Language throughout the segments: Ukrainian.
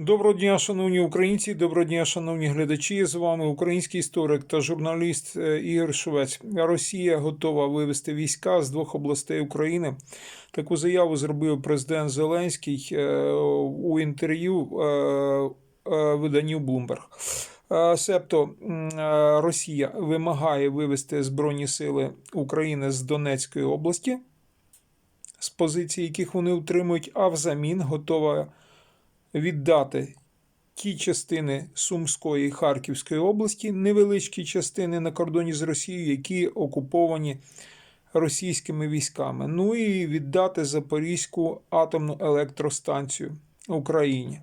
Доброго дня, шановні українці, доброго дня, шановні глядачі. З вами український історик та журналіст е, Ігор Швець. Росія готова вивести війська з двох областей України. Таку заяву зробив президент Зеленський е, у інтерв'ю е, виданню Bloomberg. Себто Росія вимагає вивести Збройні сили України з Донецької області, з позицій, яких вони утримують, а взамін готова віддати ті частини Сумської і Харківської області, невеличкі частини на кордоні з Росією, які окуповані російськими військами. Ну і віддати Запорізьку атомну електростанцію Україні.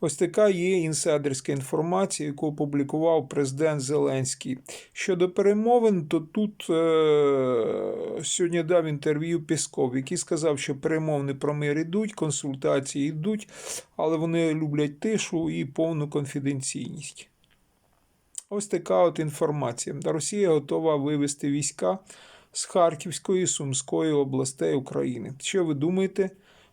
Ось така є інсайдерська інформація, яку опублікував президент Зеленський. Щодо перемовин, то тут е- сьогодні дав інтерв'ю Пісков, який сказав, що перемовини про мир йдуть, консультації йдуть, але вони люблять тишу і повну конфіденційність. Ось така от інформація. Росія готова вивести війська з Харківської і Сумської областей України. Що ви думаєте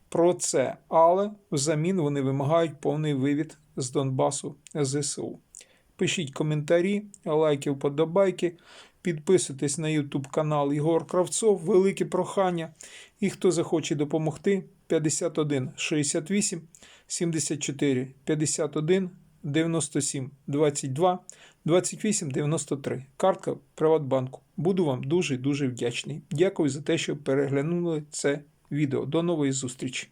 про це? Але взамін вони вимагають повний вивід з Донбасу ЗСУ. Пишіть коментарі, лайки, вподобайки, підписуйтесь на YouTube канал Ігор Кравцов. Велике прохання. І хто захоче допомогти, 51 68 74 51 97 22 28 93. Картка Приватбанку. Буду вам дуже дуже вдячний. Дякую за те, що переглянули це відео. До нової зустрічі!